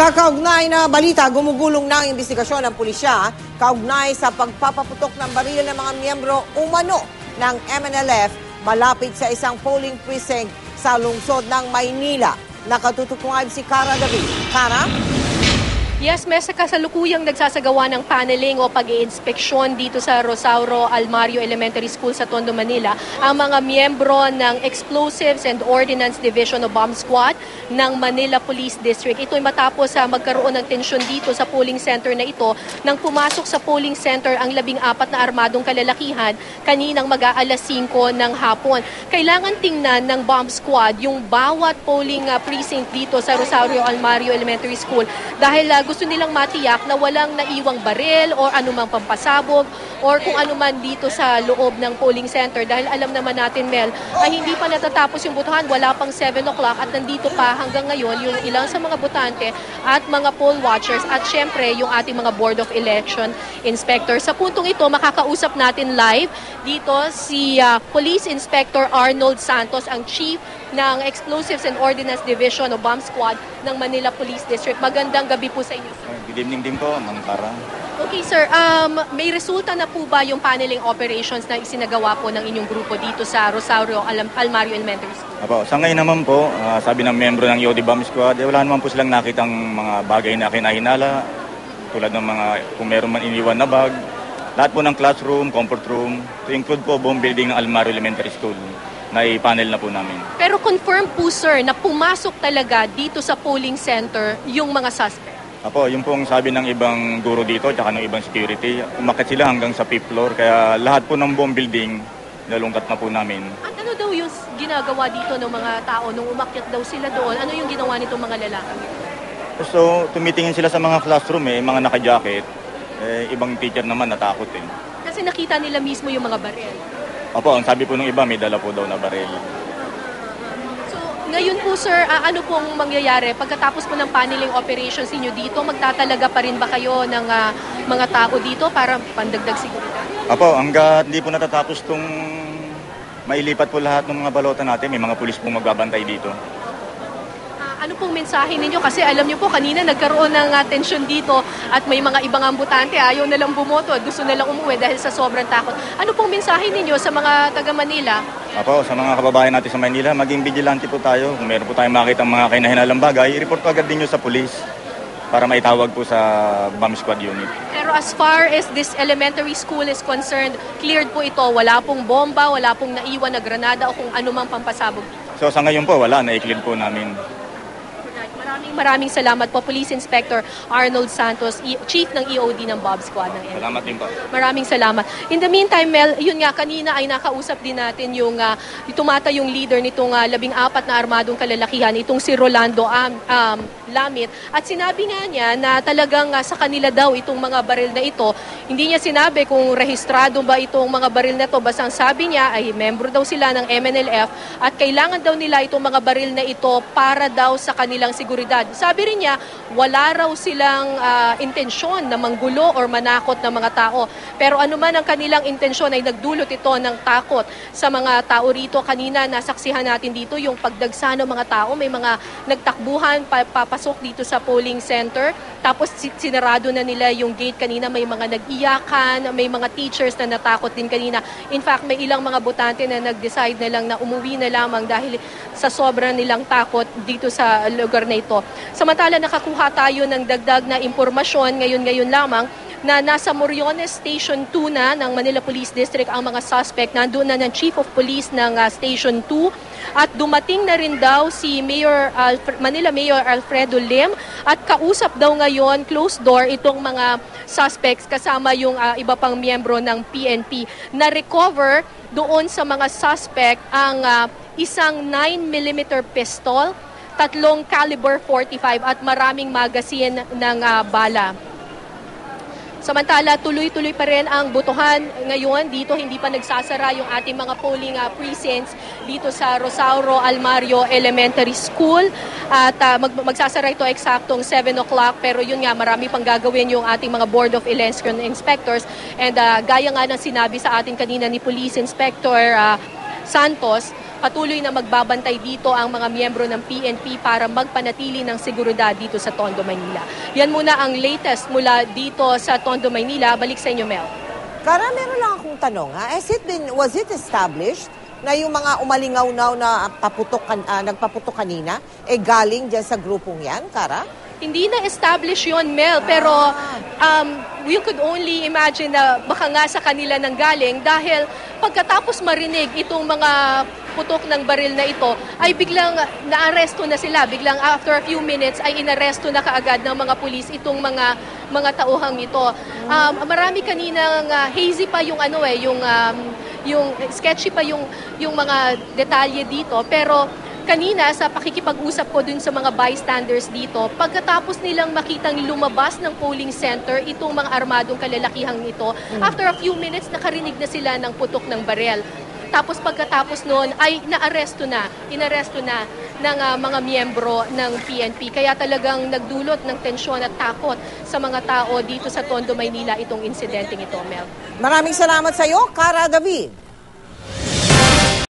Sa kaugnay na balita, gumugulong na ang investigasyon ng pulisya kaugnay sa pagpapaputok ng baril ng mga miyembro umano ng MNLF malapit sa isang polling precinct sa lungsod ng Maynila. Nakatutukuhan si Cara David. Cara? Yes, may sa kasalukuyang nagsasagawa ng paneling o pag inspeksyon dito sa Rosauro Almario Elementary School sa Tondo, Manila ang mga miyembro ng Explosives and Ordnance Division o Bomb Squad ng Manila Police District. Ito ay matapos sa magkaroon ng tensyon dito sa polling center na ito nang pumasok sa polling center ang labing apat na armadong kalalakihan kaninang mag-aalas 5 ng hapon. Kailangan tingnan ng bomb squad yung bawat polling uh, precinct dito sa Rosario Almario Elementary School dahil uh, gusto nilang matiyak na walang naiwang baril o anumang pampasabog or kung anuman dito sa loob ng polling center dahil alam naman natin Mel ay hindi pa natatapos yung botohan wala pang 7 o'clock at nandito pa hanggang ngayon yung ilang sa mga botante at mga poll watchers at syempre yung ating mga Board of Election Inspectors. Sa puntong ito makakausap natin live dito si uh, Police Inspector Arnold Santos ang Chief ng Explosives and Ordnance Division o Bomb Squad ng Manila Police District. Magandang gabi po sa inyo. Sir. Good evening din po, Mang Tara. Okay sir, um, may resulta na po ba yung paneling operations na isinagawa po ng inyong grupo dito sa Rosario Al- Almario Elementary School? Apo, sa ngayon naman po, ah, sabi ng membro ng Yodi Bomb Squad, eh, wala naman po silang nakitang mga bagay na kinahinala, tulad ng mga kung meron man iniwan na bag, lahat po ng classroom, comfort room, to include po buong building ng Almario Elementary School na i-panel na po namin. Pero confirm po sir na pumasok talaga dito sa polling center yung mga suspect. Apo, yung pong sabi ng ibang guro dito, tsaka ng ibang security, umakit sila hanggang sa fifth floor, kaya lahat po ng buong building, nalungkat na po namin. At ano daw yung ginagawa dito ng mga tao nung umakyat daw sila doon? Ano yung ginawa nitong mga lalaki? So, tumitingin sila sa mga classroom eh, mga naka-jacket, eh, ibang teacher naman natakot eh. Kasi nakita nila mismo yung mga baril. Opo, ang sabi po ng iba, may dala po daw na baril. So, ngayon po sir, ah, ano pong mangyayari? Pagkatapos po ng paneling operations ninyo dito, magtatalaga pa rin ba kayo ng ah, mga tao dito para pandagdag seguridad? Opo, hanggat hindi po natatapos tong mailipat po lahat ng mga balota natin, may mga pulis pong magbabantay dito. Ano pong mensahe ninyo? Kasi alam niyo po, kanina nagkaroon ng tensyon dito at may mga ibang ambutante ayaw na lang bumoto at gusto na lang umuwi dahil sa sobrang takot. Ano pong mensahe ninyo sa mga taga Manila? Opo, sa mga kababayan natin sa Manila, maging vigilante po tayo. Kung meron po tayong makita mga kinahinalang bagay, i-report po agad din nyo sa pulis para maitawag po sa bomb squad unit. Pero as far as this elementary school is concerned, cleared po ito. Wala pong bomba, wala pong naiwan na granada o kung anumang pampasabog. So sa ngayon po, wala, na-clear po namin. Maraming maraming salamat po Police Inspector Arnold Santos, E- Chief ng EOD ng Bob Squad ng NBI. Salamat din po. Maraming salamat. In the meantime, Mel, yun nga, kanina ay nakausap din natin yung, uh, tumata yung leader nitong ah, labing apat na armadong kalalakihan, itong si Rolando um, um, Lamit. At sinabi nga niya na talagang ah, sa kanila daw itong mga baril na ito, hindi niya sinabi kung rehistrado ba itong mga baril na ito. Basta ang sabi niya ay membro daw sila ng MNLF at kailangan daw nila itong mga baril na ito para daw sa kanilang seguridad. Sabi rin niya, wala raw silang ah, intensyon na manggulo or manakot ng mga tao. Pero anuman ang kanilang intensyon ay nagdulot ito ng takot sa mga tao rito. Kanina nasaksihan natin dito yung pagdagsa ng mga tao. May mga nagtakbuhan pa- papasok dito sa polling center. Tapos si- sinarado na nila yung gate kanina. May mga nag-iyakan, may mga teachers na natakot din kanina. In fact, may ilang mga botante na nag-decide na lang na umuwi na lamang dahil sa sobrang nilang takot dito sa lugar na ito. Samantala nakakuha tayo ng dagdag na impormasyon ngayon-ngayon lamang na nasa Moriones Station 2 na ng Manila Police District ang mga suspect. Nandun na ng Chief of Police ng ah, Station 2 at dumating na rin daw si Mayor Alfre- Manila Mayor Alfredo Lim. At kausap daw ngayon closed door itong mga suspects kasama yung ah, iba pang miyembro ng PNP na recover doon sa mga suspect ang ah, isang 9mm pistol tatlong caliber 45 at maraming magazine ng ah, bala. Samantala, tuloy-tuloy pa rin ang botohan ngayon. Dito hindi pa nagsasara yung ating mga polling uh, precincts dito sa Rosauro Almario Elementary School. At uh, mag- magsasara ito eksaktong 7 o'clock. Pero yun nga, marami pang gagawin yung ating mga Board of Election Inspectors. And uh, gaya nga ng sinabi sa ating kanina ni Police Inspector uh, Santos, patuloy na magbabantay dito ang mga miyembro ng PNP para magpanatili ng seguridad dito sa Tondo, Maynila. Yan muna ang latest mula dito sa Tondo, Maynila. Balik sa inyo, Mel. Kara, meron lang akong tanong. Ha? Has it been, was it established na yung mga umalingaw-naw na paputok, kan- ah, nagpaputok kanina, eh galing dyan sa grupong yan, Kara? Hindi na establish yon Mel, pero um, you could only imagine na baka nga sa kanila nang galing dahil pagkatapos marinig itong mga putok ng baril na ito, ay biglang naaresto na sila. Biglang after a few minutes ay inaresto na kaagad ng mga pulis itong mga mga tauhang ito. Um, marami kaninang uh, hazy pa yung ano eh, yung um, yung sketchy pa yung yung mga detalye dito, pero kanina sa pakikipag-usap ko dun sa mga bystanders dito, pagkatapos nilang makitang lumabas ng polling center itong mga armadong kalalakihang ito, after a few minutes nakarinig na sila ng putok ng barel. Tapos pagkatapos noon ay naaresto na, inaresto na ng ah, mga miyembro ng PNP. Kaya talagang nagdulot ng tensyon at takot sa mga tao dito sa Tondo, Maynila itong insidenteng ito, Mel. Maraming salamat sa iyo, Kara David.